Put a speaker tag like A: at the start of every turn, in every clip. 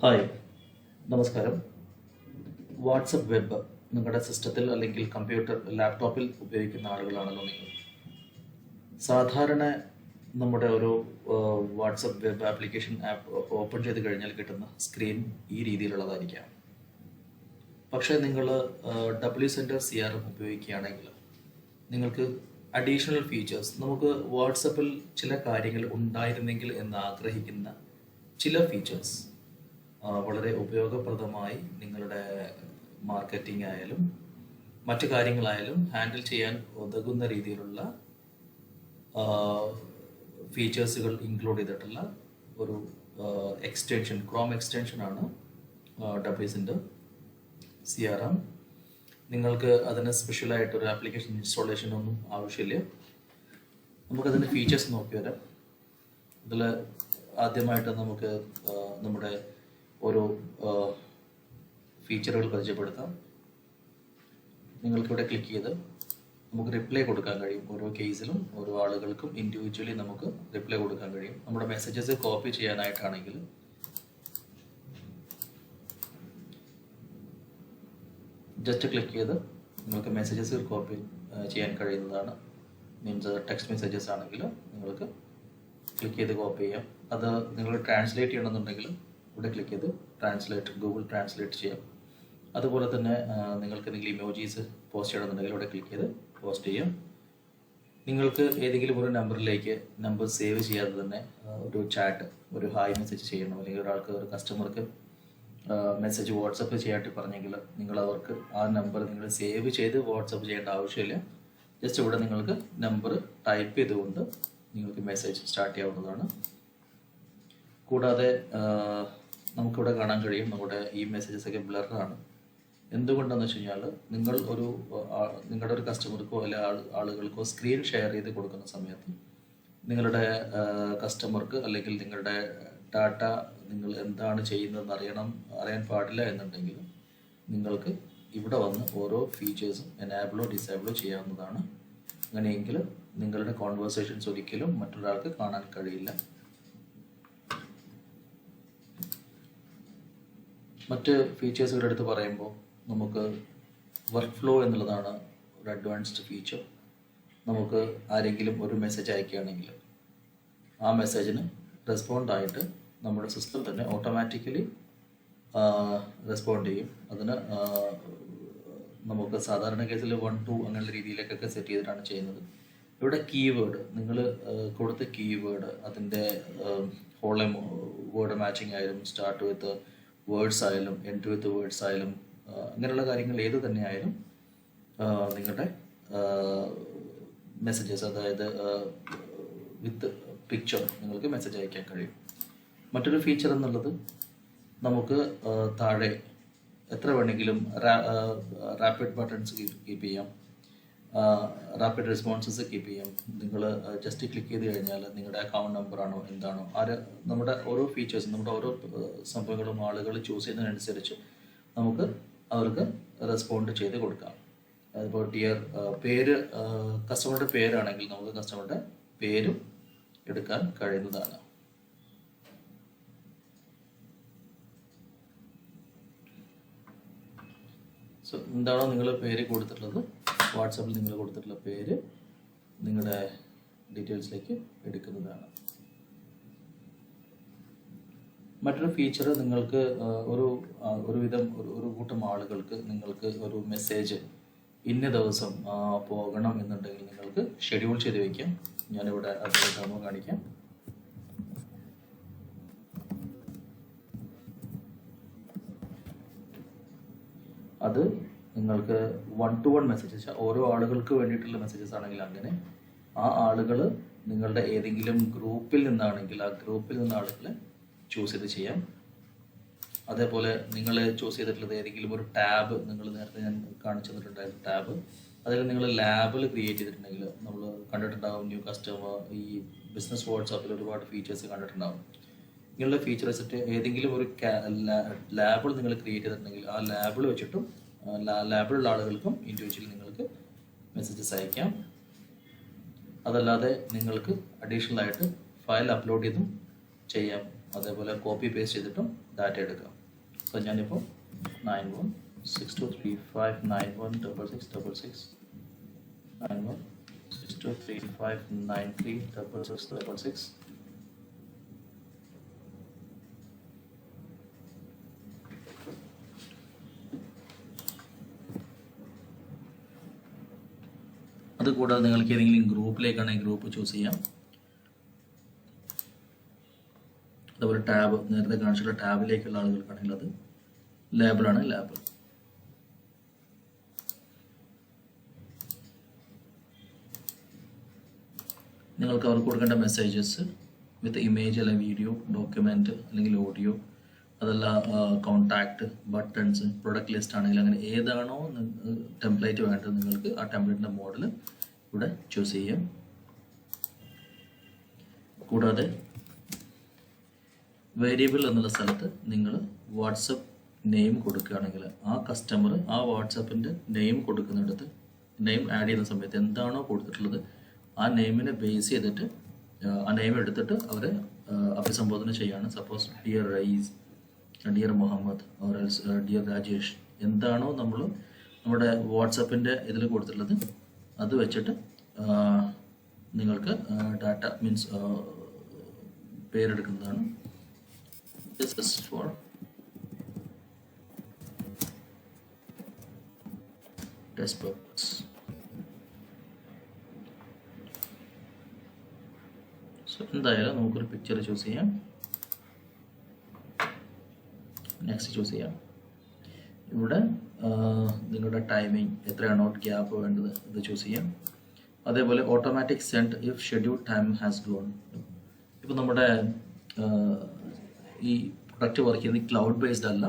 A: Hi. നമസ്കാരം. WhatsApp web നിങ്ങളുടെ സിസ്റ്റത്തിൽ അല്ലെങ്കിൽ കമ്പ്യൂട്ടർ ലാപ്ടോപ്പിൽ ഉപയോഗിക്കുന്ന ആളുകളാണല്ലോ നിങ്ങൾ. സാധാരണ നമ്മുടെ ഒരു WhatsApp web application app open ചെയ്ത് കഴിഞ്ഞാൽ കിട്ടുന്ന സ്ക്രീൻ ഈ രീതിയിലുള്ളതായിരിക്കാം. പക്ഷേ നിങ്ങൾ W center C R M ഉപയോഗിക്കുകയാണെങ്കിൽ നിങ്ങൾക്ക് അഡീഷണൽ ഫീച്ചേഴ്സ് നമുക്ക് വാട്സപ്പിൽ ചില കാര്യങ്ങൾ ഉണ്ടായിരുന്നെങ്കിൽ എന്ന് ആഗ്രഹിക്കുന്ന ചില ഫീച്ചേഴ്സ് വളരെ ഉപയോഗപ്രദമായി നിങ്ങളുടെ മാർക്കറ്റിംഗ് ആയാലും മറ്റു കാര്യങ്ങളായാലും ഹാൻഡിൽ ചെയ്യാൻ ഉതകുന്ന രീതിയിലുള്ള ഫീച്ചേഴ്സുകൾ ഇൻക്ലൂഡ് ചെയ്തിട്ടുള്ള ഒരു എക്സ്റ്റൻഷൻ ക്രോം എക്സ്റ്റൻഷൻ ആണ് ഡബ്ല്യൂസിന്റെ സി ആർ എം നിങ്ങൾക്ക് അതിന് സ്പെഷ്യലായിട്ട് ഒരു ആപ്ലിക്കേഷൻ ഇൻസ്റ്റാളേഷൻ ഒന്നും ആവശ്യമില്ല. നമുക്കതിന്റെ ഫീച്ചേഴ്സ് നോക്കി വരാം ഇതിൽ ആദ്യമായിട്ട് നമുക്ക് നമ്മുടെ ഓരോ ഫീച്ചറുകൾ പരിചയപ്പെടുത്താം. നിങ്ങൾക്കിവിടെ ക്ലിക്ക് ചെയ്ത് നമുക്ക് റിപ്ലൈ കൊടുക്കാൻ കഴിയും. ഓരോ കേസിലും ഓരോ ആളുകൾക്കും ഇൻഡിവിജ്വലി നമുക്ക് റിപ്ലൈ കൊടുക്കാൻ കഴിയും. നമ്മുടെ മെസ്സേജസ് കോപ്പി ചെയ്യാനായിട്ടാണെങ്കിൽ ജസ്റ്റ് ക്ലിക്ക് ചെയ്ത് നിങ്ങൾക്ക് മെസ്സേജസ് കോപ്പി ചെയ്യാൻ കഴിയുന്നതാണ്. മീൻസ് ടെക്സ്റ്റ് മെസ്സേജസ് ആണെങ്കിൽ നിങ്ങൾക്ക് ക്ലിക്ക് ചെയ്ത് കോപ്പി ചെയ്യാം. അത് നിങ്ങൾ ട്രാൻസ്ലേറ്റ് ചെയ്യണമെന്നുണ്ടെങ്കിൽ ഇവിടെ ക്ലിക്ക് ചെയ്ത് ട്രാൻസ്ലേറ്റ് ഗൂഗിൾ ട്രാൻസ്ലേറ്റ് ചെയ്യാം. അതുപോലെ തന്നെ നിങ്ങൾക്ക് എന്തെങ്കിലും ഇമോജീസ് പോസ്റ്റ് ചെയ്യണമെന്നുണ്ടെങ്കിൽ ഇവിടെ ക്ലിക്ക് ചെയ്ത് പോസ്റ്റ് ചെയ്യാം. നിങ്ങൾക്ക് ഏതെങ്കിലും ഒരു നമ്പറിലേക്ക് നമ്പർ സേവ് ചെയ്യാതെ തന്നെ ഒരു ചാറ്റ് ഒരു ഹായ് മെസ്സേജ് ചെയ്യണം. അല്ലെങ്കിൽ ഒരാൾക്ക് ഒരു കസ്റ്റമർക്ക് മെസ്സേജ് വാട്സപ്പ് ചെയ്യാനായിട്ട് പറഞ്ഞെങ്കിൽ നിങ്ങൾ അവർക്ക് ആ നമ്പർ നിങ്ങൾ സേവ് ചെയ്ത് വാട്സപ്പ് ചെയ്യേണ്ട ആവശ്യമില്ല. ജസ്റ്റ് ഇവിടെ നിങ്ങൾക്ക് നമ്പർ ടൈപ്പ് ചെയ്തുകൊണ്ട് നിങ്ങൾക്ക് മെസ്സേജ് സ്റ്റാർട്ട് ചെയ്യാവുന്നതാണ്. കൂടാതെ നമുക്കിവിടെ കാണാൻ കഴിയും നമ്മുടെ ഈ മെസ്സേജസ് ഒക്കെ ബ്ലറാണ് എന്തുകൊണ്ടെന്ന് വെച്ച് കഴിഞ്ഞാൽ നിങ്ങൾ ഒരു നിങ്ങളുടെ ഒരു കസ്റ്റമർക്കോ അല്ലെ ആളുകൾക്കോ സ്ക്രീൻ ഷെയർ ചെയ്ത് കൊടുക്കുന്ന സമയത്ത് നിങ്ങളുടെ കസ്റ്റമർക്ക് അല്ലെങ്കിൽ നിങ്ങളുടെ ഡാറ്റ നിങ്ങൾ എന്താണ് ചെയ്യുന്നതെന്ന് അറിയണം അറിയാൻ പാടില്ല എന്നുണ്ടെങ്കിൽ നിങ്ങൾക്ക് ഇവിടെ വന്ന് ഓരോ ഫീച്ചേഴ്സും എനാബിളോ ഡിസേബിളോ ചെയ്യാവുന്നതാണ്. അങ്ങനെയെങ്കിൽ നിങ്ങളുടെ കോൺവെർസേഷൻസ് ഒരിക്കലും മറ്റൊരാൾക്ക് കാണാൻ കഴിയില്ല. മറ്റ് ഫീച്ചേഴ്സുകളുടെ അടുത്ത് പറയുമ്പോൾ നമുക്ക് വർക്ക് ഫ്ലോ എന്നുള്ളതാണ് ഒരു അഡ്വാൻസ്ഡ് ഫീച്ചർ നമുക്ക് ആരെങ്കിലും ഒരു മെസ്സേജ് അയക്കുകയാണെങ്കിൽ ആ മെസ്സേജിന് റെസ്പോണ്ടായിട്ട് നമ്മുടെ സിസ്റ്റം തന്നെ ഓട്ടോമാറ്റിക്കലി റെസ്പോണ്ട് ചെയ്യും. അതിന് നമുക്ക് സാധാരണ കേസിൽ വൺ ടു അങ്ങനെയുള്ള രീതിയിലേക്കൊക്കെ സെറ്റ് ചെയ്തിട്ടാണ് ചെയ്യുന്നത്. ഇവിടെ കീവേഡ് നിങ്ങൾ കൊടുത്ത കീവേഡ് അതിന്റെ ഹോൾ വേർഡ് മാച്ചിങ് ആയാലും സ്റ്റാർട്ട് വിത്ത് വേർഡ്സ് ആയാലും എൻഡ് വിത്ത് വേർഡ്സ് ആയാലും അങ്ങനെയുള്ള കാര്യങ്ങൾ ഏത് തന്നെ ആയാലും നിങ്ങളുടെ മെസ്സേജസ് അതായത് വിത്ത് പിക്ചർ നിങ്ങൾക്ക് മെസ്സേജ് അയക്കാൻ കഴിയും. മറ്റൊരു ഫീച്ചർ എന്നുള്ളത് നമുക്ക് താഴെ എത്ര വേണമെങ്കിലും റാപ്പിഡ് ബട്ടൺസ് കീപ്പ് ചെയ്യാം. റാപ്പിഡ് റെസ്പോൺസസ് കീപ്പ് ചെയ്യും. നിങ്ങൾ ജസ്റ്റ് ക്ലിക്ക് ചെയ്ത് കഴിഞ്ഞാൽ നിങ്ങളുടെ അക്കൗണ്ട് നമ്പറാണോ എന്താണോ ആര് നമ്മുടെ ഓരോ ഫീച്ചേഴ്സും നമ്മുടെ ഓരോ സംഭവങ്ങളും ആളുകൾ ചൂസ് ചെയ്യുന്നതിനനുസരിച്ച് നമുക്ക് അവർക്ക് റെസ്പോണ്ട് ചെയ്ത് കൊടുക്കാം. അതിപ്പോൾ ഡിയർ പേര് കസ്റ്റമറുടെ പേരാണെങ്കിൽ നമുക്ക് കസ്റ്റമറുടെ പേരും എടുക്കാൻ കഴിയുന്നതാണ്. സോ എന്താണോ നിങ്ങൾ പേര് കൊടുത്തിട്ടുള്ളത്. വാട്സാപ്പിൽ നിങ്ങൾ കൊടുത്തിട്ടുള്ള പേര് നിങ്ങളുടെ ഡീറ്റെയിൽസിലേക്ക് എടുക്കുന്നതാണ്. മറ്റൊരു ഫീച്ചർ നിങ്ങൾക്ക് ഒരു ഒരുവിധം ഒരു കൂട്ടം ആളുകൾക്ക് നിങ്ങൾക്ക് ഒരു മെസ്സേജ് ഇന്ന ദിവസം പോകണം എന്നുണ്ടെങ്കിൽ നിങ്ങൾക്ക് ഷെഡ്യൂൾ ചെയ്ത് വയ്ക്കാം ഞാനിവിടെ അതിലേക്ക് കാണിക്കാം. അത് നിങ്ങൾക്ക് വൺ ടു വൺ മെസ്സേജസ് ഓരോ ആളുകൾക്ക് വേണ്ടിയിട്ടുള്ള മെസ്സേജസ് ആണെങ്കിൽ അങ്ങനെ ആ ആളുകൾ നിങ്ങളുടെ ഏതെങ്കിലും ഗ്രൂപ്പിൽ നിന്നാണെങ്കിൽ ആ ഗ്രൂപ്പിൽ നിന്ന് ആളുകൾ ചൂസ് ചെയ്ത് ചെയ്യാം. അതേപോലെ നിങ്ങൾ ചൂസ് ചെയ്തിട്ടുള്ളത് ഏതെങ്കിലും ഒരു ടാബ് നിങ്ങൾ നേരത്തെ ഞാൻ കാണിച്ചു തന്നിട്ടുണ്ടായിരുന്നു ടാബ് അതിൽ നിങ്ങൾ ലാബിൽ ക്രിയേറ്റ് ചെയ്തിട്ടുണ്ടെങ്കിൽ നമ്മൾ കണ്ടിട്ടുണ്ടാവും ന്യൂ കസ്റ്റമർ ഈ ബിസിനസ് വാട്സാപ്പിൽ ഒരുപാട് ഫീച്ചേഴ്സ് കണ്ടിട്ടുണ്ടാവും. ഇങ്ങനെയുള്ള വെച്ചിട്ട് ഏതെങ്കിലും ഒരു ലാബിൾ നിങ്ങൾ ക്രിയേറ്റ് ചെയ്തിട്ടുണ്ടെങ്കിൽ ആ ലാബിൾ വെച്ചിട്ടും ലാബിലുള്ള ആളുകൾക്കും ഇൻഡിവിജ്വലി നിങ്ങൾക്ക് മെസ്സേജസ് അയക്കാം. അതല്ലാതെ നിങ്ങൾക്ക് അഡീഷണൽ ആയിട്ട് ഫയൽ അപ്ലോഡ് ചെയ്തും ചെയ്യാം. അതേപോലെ കോപ്പി പേസ്റ്റ് ചെയ്തിട്ടും ഡാറ്റ എടുക്കാം. സോ ഞാനിപ്പോൾ nine one six two three five nine one double six double six nine one six two three five nine three double six double six അതുകൂടാതെ നിങ്ങൾക്ക് ഏതെങ്കിലും ഗ്രൂപ്പിലേക്കാണെങ്കിൽ ഗ്രൂപ്പ് ചൂസ് ചെയ്യാം. അതുപോലെ ടാബ് നേരത്തെ കാണിച്ചിട്ടുള്ള ടാബിലേക്കുള്ള ആളുകൾക്കാണെങ്കിൽ അത് ലാബിലാണ് ലാബ് നിങ്ങൾക്ക് അവർക്ക് കൊടുക്കേണ്ട മെസ്സേജസ് വിത്ത് ഇമേജ് അല്ലെങ്കിൽ വീഡിയോ ഡോക്യുമെന്റ് അല്ലെങ്കിൽ ഓഡിയോ അതല്ല കോണ്ടാക്ട് ബട്ടൺസ് പ്രൊഡക്റ്റ് ലിസ്റ്റ് ആണെങ്കിൽ അങ്ങനെ ഏതാണോ ടെംപ്ലേറ്റ് വേണ്ടത് നിങ്ങൾക്ക് ആ ടെംപ്ലേറ്റിന്റെ മോഡൽ ഇവിടെ ചൂസ് ചെയ്യാം. കൂടാതെ വേരിയബിൾ എന്നുള്ള സ്ഥലത്ത് നിങ്ങൾ വാട്സപ്പ് നെയിം കൊടുക്കുകയാണെങ്കിൽ ആ കസ്റ്റമർ ആ വാട്സപ്പിന്റെ നെയിം കൊടുക്കുന്നിടത്ത് നെയിം ആഡ് ചെയ്യുന്ന സമയത്ത് എന്താണോ കൊടുത്തിട്ടുള്ളത് ആ നെയിമിനെ ബേസ് ചെയ്തിട്ട് ആ, നെയിം എടുത്തിട്ട് അവരെ അഭിസംബോധന ചെയ്യാണ് suppose dear Rayees dear Muhammad or else dear Rajesh എന്താണോ നമ്മൾ നമ്മുടെ വാട്സപ്പിന്റെ ഇതിൽ കൊടുത്തിട്ടുള്ളത് അത് വെച്ചിട്ട് നിങ്ങൾക്ക് data means പേരെടുക്കുന്നതാണ്. For test purpose. So എന്തായാലും നമുക്കൊരു പിക്ചർ ചൂസ് ചെയ്യാം. നെക്സ്റ്റ് ചൂസ് ചെയ്യാം. ഇവിടെ നിങ്ങളുടെ ടൈമിംഗ് എത്രയാണോ ഗ്യാപ്പ് വേണ്ടത് ഇത് ചൂസ് ചെയ്യാം. അതേപോലെ automatic send if schedule time has gone ഇപ്പോൾ നമ്മുടെ ഈ പ്രൊഡക്റ്റ് വർക്ക് ചെയ്യുന്നത് ക്ലൗഡ് ബേസ്ഡ് അല്ല.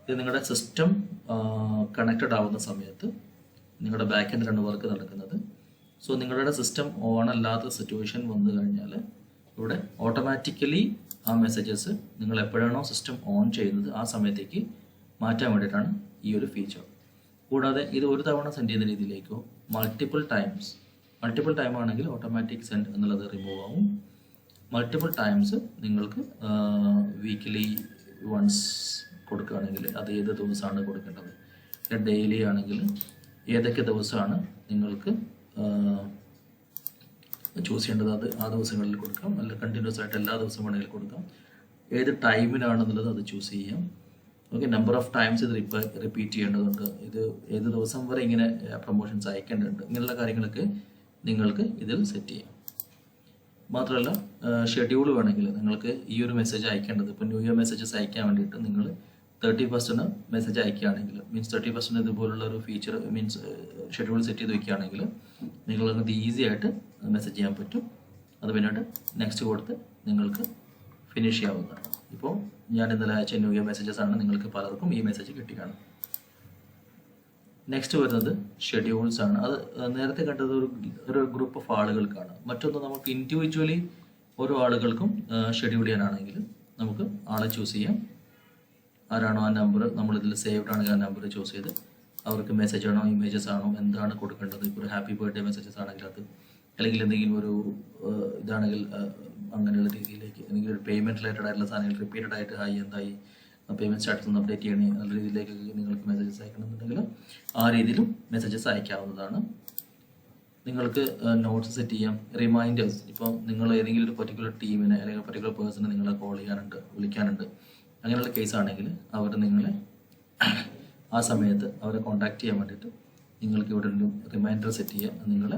A: ഇത് നിങ്ങളുടെ സിസ്റ്റം കണക്റ്റഡ് ആവുന്ന സമയത്ത് നിങ്ങളുടെ ബാക്ക് എൻഡിലാണ് വർക്ക് നടക്കുന്നത്. സോ നിങ്ങളുടെ സിസ്റ്റം ഓൺ അല്ലാത്ത സിറ്റുവേഷൻ വന്നു കഴിഞ്ഞാൽ ഇവിടെ ഓട്ടോമാറ്റിക്കലി ആ മെസ്സേജസ് നിങ്ങൾ എപ്പോഴാണോ സിസ്റ്റം ഓൺ ചെയ്യുന്നത് ആ സമയത്തേക്ക് മാറ്റാൻ വേണ്ടിയിട്ടാണ് ഈ ഒരു ഫീച്ചർ കൂടാതെ ഇത് ഒരു തവണ സെൻഡ് ചെയ്യുന്ന രീതിയിലേക്കോ മൾട്ടിപ്പിൾ ടൈംസ് മൾട്ടിപ്പിൾ ടൈം ആണെങ്കിൽ ഓട്ടോമാറ്റിക് സെൻഡ് എന്നുള്ളത് റിമൂവ് ആവും. മൾട്ടിപ്പിൾ ടൈംസ് നിങ്ങൾക്ക് വീക്കിലി വൺസ് കൊടുക്കുകയാണെങ്കിൽ അത് ഏത് ദിവസമാണ് കൊടുക്കേണ്ടത്? ഡെയിലി ആണെങ്കിൽ ഏതൊക്കെ ദിവസമാണ് നിങ്ങൾക്ക് ചൂസ് ചെയ്യേണ്ടത്? അത് ആ ദിവസങ്ങളിൽ കൊടുക്കാം. അല്ല കണ്ടിന്യൂസ് ആയിട്ട് എല്ലാ ദിവസവും വേണമെങ്കിൽ കൊടുക്കാം. ഏത് ടൈമിനാണെന്നുള്ളത് അത് ചൂസ് ചെയ്യാം. ഓക്കെ നമ്പർ ഓഫ് ടൈംസ് ഇത് റിപ്പീറ്റ് ചെയ്യേണ്ടതുണ്ട്. ഇത് ഏത് ദിവസം വരെ ഇങ്ങനെ പ്രൊമോഷൻസ് അയക്കേണ്ടതുണ്ട്. ഇങ്ങനെയുള്ള കാര്യങ്ങളൊക്കെ നിങ്ങൾക്ക് ഇതിൽ സെറ്റ് ചെയ്യാം. മാത്രമല്ല ഷെഡ്യൂൾ വേണമെങ്കിൽ നിങ്ങൾക്ക് ഈ ഒരു മെസ്സേജ് അയക്കേണ്ടത് ഇപ്പോൾ ന്യൂ ഇയർ മെസ്സേജസ് അയക്കാൻ വേണ്ടിയിട്ട് നിങ്ങൾ തേർട്ടി ഫസ്റ്റിന് മെസ്സേജ് അയക്കുകയാണെങ്കിൽ മീൻസ് തേർട്ടി ഫസ്റ്റിന് ഇതുപോലുള്ള ഒരു ഫീച്ചർ മീൻസ് ഷെഡ്യൂൾ സെറ്റ് ചെയ്ത് വയ്ക്കുകയാണെങ്കിൽ നിങ്ങൾക്ക് ഈസി ആയിട്ട് മെസ്സേജ് ചെയ്യാൻ പറ്റും. അത് പിന്നീട് നെക്സ്റ്റ് കൊടുത്ത് നിങ്ങൾക്ക് ഫിനിഷ് ചെയ്യാവുന്നതാണ്. ഇപ്പോൾ ഞാൻ ഇന്നലെ അയച്ച ന്യൂ ഇയർ മെസ്സേജസ് ആണ് നിങ്ങൾക്ക് പലർക്കും ഈ മെസ്സേജ് കിട്ടിക്കാണും നെക്സ്റ്റ് വരുന്നത് ഷെഡ്യൂൾസ് ആണ്. അത് നേരത്തെ കണ്ടത് ഒരു ഒരു ഗ്രൂപ്പ് ഓഫ് ആളുകൾക്കാണ്. മറ്റൊന്ന് നമുക്ക് ഇൻഡിവിജ്വലി ഓരോ ആളുകൾക്കും ഷെഡ്യൂൾ ചെയ്യാനാണെങ്കിൽ നമുക്ക് ആളെ ചൂസ് ചെയ്യാം. ആരാണോ ആ നമ്പർ നമ്മളിതിൽ സേവ്ഡ് ആണെങ്കിൽ ആ നമ്പർ ചൂസ് ചെയ്ത്. അവർക്ക് മെസ്സേജ് ആണോ ഇമേജസ് ആണോ എന്താണ് കൊടുക്കേണ്ടത്? ഇപ്പോൾ ഒരു ഹാപ്പി ബർത്ത്ഡേ മെസ്സേജസ് ആണെങ്കിൽ അത് അല്ലെങ്കിൽ എന്തെങ്കിലും ഒരു ഇതാണെങ്കിൽ അങ്ങനെയുള്ള രീതിയിലേക്ക് അല്ലെങ്കിൽ ഒരു പേയ്മെന്റ് റിലേറ്റഡ് ആയിട്ടുള്ള സാധനങ്ങൾ റിപ്പീറ്റഡ് ആയിട്ട് ഹായ് എന്തായി പേയ്മെന്റ് സ്റ്റാറ്റസ് ഒന്ന് അപ്ഡേറ്റ് ചെയ്യണേ നല്ല രീതിയിലേക്ക് നിങ്ങൾക്ക് മെസ്സേജസ് അയക്കണമെന്നുണ്ടെങ്കിൽ ആ രീതിയിലും മെസ്സേജസ് അയക്കാവുന്നതാണ്. നിങ്ങൾക്ക് നോട്ട്സ് സെറ്റ് ചെയ്യാം. റിമൈൻഡേഴ്സ് ഇപ്പോൾ നിങ്ങൾ ഏതെങ്കിലും ഒരു പർട്ടിക്കുലർ ടീമിനെ അല്ലെങ്കിൽ പർട്ടിക്കുലർ പേഴ്സണെ നിങ്ങളെ കോൾ ചെയ്യാനുണ്ട് വിളിക്കാനുണ്ട്. അങ്ങനെയുള്ള കേസ് ആണെങ്കിൽ അവർ നിങ്ങളെ ആ സമയത്ത് അവരെ കോൺടാക്ട് ചെയ്യാൻ വേണ്ടിയിട്ട് നിങ്ങൾക്ക് ഇവിടെ ഒരു റിമൈൻഡർ സെറ്റ് ചെയ്യാം. നിങ്ങൾ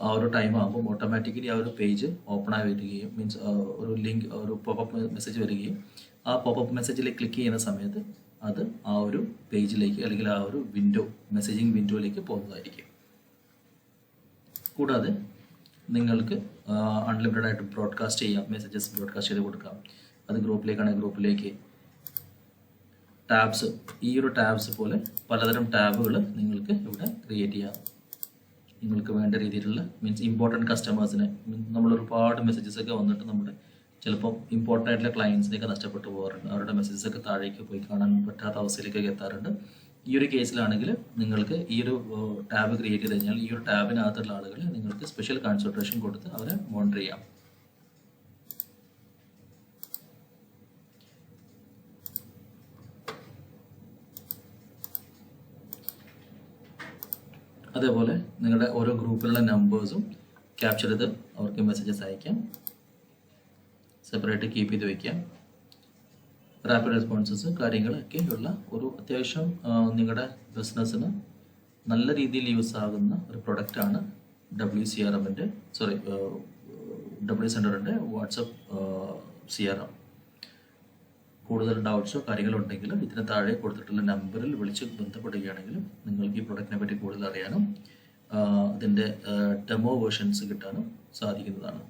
A: ആ ഒരു ടൈം ആകുമ്പോൾ ഓട്ടോമാറ്റിക്കലി ആ ഒരു പേജ് ഓപ്പൺ ആയി വരികയും മീൻസ് ഒരു ലിങ്ക് ഒരു പോപ്പപ്പ് മെസ്സേജ് വരികയും ആ പോപ്പപ്പ് മെസ്സേജിൽ ക്ലിക്ക് ചെയ്യുന്ന സമയത്ത് അത് ആ ഒരു പേജിലേക്ക് അല്ലെങ്കിൽ ആ ഒരു വിൻഡോ മെസ്സേജിങ് വിൻഡോയിലേക്ക് പോകുന്നതായിരിക്കും. കൂടാതെ നിങ്ങൾക്ക് അൺലിമിറ്റഡ് ആയിട്ട് ബ്രോഡ്കാസ്റ്റ് ചെയ്യാം മെസ്സേജസ് ബ്രോഡ്കാസ്റ്റ് ചെയ്ത് കൊടുക്കാം. അത് ഗ്രൂപ്പിലേക്കാണെങ്കിൽ ഗ്രൂപ്പിലേക്ക്. ടാബ്സ് ഈ ഒരു ടാബ്സ് പോലെ പലതരം ടാബുകൾ നിങ്ങൾക്ക് ഇവിടെ ക്രിയേറ്റ് ചെയ്യാം. നിങ്ങൾക്ക് വേണ്ട രീതിയിലുള്ള മീൻസ് ഇമ്പോർട്ടന്റ് കസ്റ്റമേഴ്സിനെ നമ്മൾ ഒരുപാട് മെസ്സേജസ് ഒക്കെ വന്നിട്ട് നമ്മുടെ ചിലപ്പോൾ ഇമ്പോർട്ടന്റ് ആയിട്ടുള്ള ക്ലയൻസിനെയൊക്കെ നഷ്ടപ്പെട്ടു പോകാറുണ്ട്. അവരുടെ മെസ്സേജസ് ഒക്കെ താഴേക്ക് പോയി കാണാൻ പറ്റാത്ത അവസ്ഥയിലേക്കൊക്കെ എത്താറുണ്ട്. ഈ ഒരു കേസിലാണെങ്കിൽ നിങ്ങൾക്ക് ഈ ഒരു ടാബ് ക്രിയേറ്റ് ചെയ്ത് കഴിഞ്ഞാൽ ഈ ഒരു ടാബിനകത്തുള്ള ആളുകൾ നിങ്ങൾക്ക് സ്പെഷ്യൽ കൺസൾട്ടേഷൻ കൊടുത്ത് അവരെ മോണിറ്റർ ചെയ്യാം. അതേപോലെ നിങ്ങളുടെ ഓരോ ഗ്രൂപ്പിലുള്ള നമ്പേഴ്സും ക്യാപ്ചർ ചെയ്ത് അവർക്ക് മെസ്സേജസ് അയക്കാം. സെപ്പറേറ്റ് കീപ്പ് ചെയ്ത് വയ്ക്കാം റാപ്പിഡ് റെസ്പോൺസസ് കാര്യങ്ങളൊക്കെ ഉള്ള ഒരു അത്യാവശ്യം നിങ്ങളുടെ ബിസിനസ്സിന് നല്ല രീതിയിൽ യൂസ് ആകുന്ന ഒരു പ്രൊഡക്റ്റാണ് ഡബ്ല്യു സി ആർ എമ്മിന്റെ സോറി ഡബ്ല്യു സെന്ററിന്റെ വാട്സപ്പ് സി ആർ എം കൂടുതൽ ഡൗട്ട്സോ കാര്യങ്ങളോ ഉണ്ടെങ്കിൽ ഇതിന് താഴെ കൊടുത്തിട്ടുള്ള നമ്പറിൽ വിളിച്ച് ബന്ധപ്പെടുകയാണെങ്കിലും നിങ്ങൾക്ക് ഈ പ്രൊഡക്റ്റിനെ പറ്റി കൂടുതൽ അറിയാനും അതിന്റെ ഡെമോ വേർഷൻസ് കിട്ടാനും സാധിക്കുന്നതാണ്.